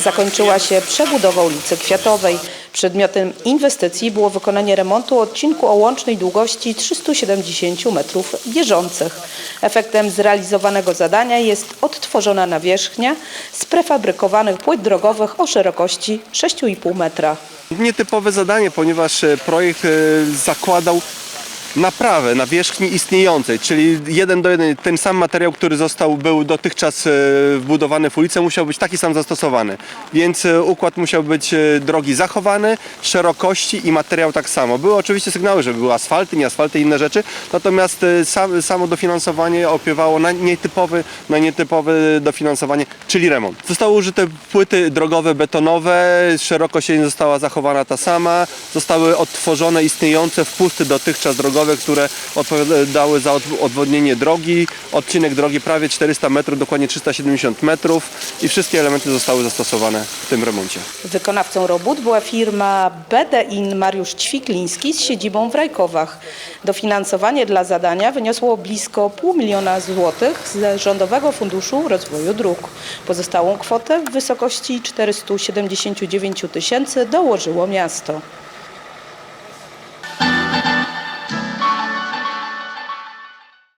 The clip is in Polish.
zakończyła się przebudowa ulicy Kwiatowej. Przedmiotem inwestycji było wykonanie remontu odcinku o łącznej długości 370 metrów bieżących. Efektem zrealizowanego zadania jest odtworzona nawierzchnia z prefabrykowanych płyt drogowych o szerokości 6,5 metra. Nietypowe zadanie, ponieważ e, projekt e, zakładał naprawę nawierzchni istniejącej, czyli jeden do jeden ten sam materiał, który został, był dotychczas e, wbudowany w ulicę, musiał być taki sam zastosowany. Więc e, układ musiał być e, drogi zachowany, szerokości i materiał tak samo. Były oczywiście sygnały, że były asfalty, nie asfalty i inne rzeczy, natomiast sam, samo dofinansowanie opiewało na nietypowy, na nietypowe dofinansowanie, czyli remont. Zostały użyte płyty drogowe betonowe, szerokość jej została zachowana ta sama, zostały odtworzone istniejące wpusty dotychczas drogowe, które odpowiadały za od- odwodnienie drogi. Odcinek drogi prawie 400 metrów, dokładnie 370 metrów i wszystkie elementy zostały zastosowane w tym remoncie. Wykonawcą robót była firma BDIN Mariusz Ćwikliński z siedzibą w Rajkowach. Dofinansowanie dla zadania wyniosło blisko pół miliona złotych z Rządowego Funduszu Rozwoju Dróg. Pozostałą kwotę w wysokości 479 tysięcy dołożyło miasto.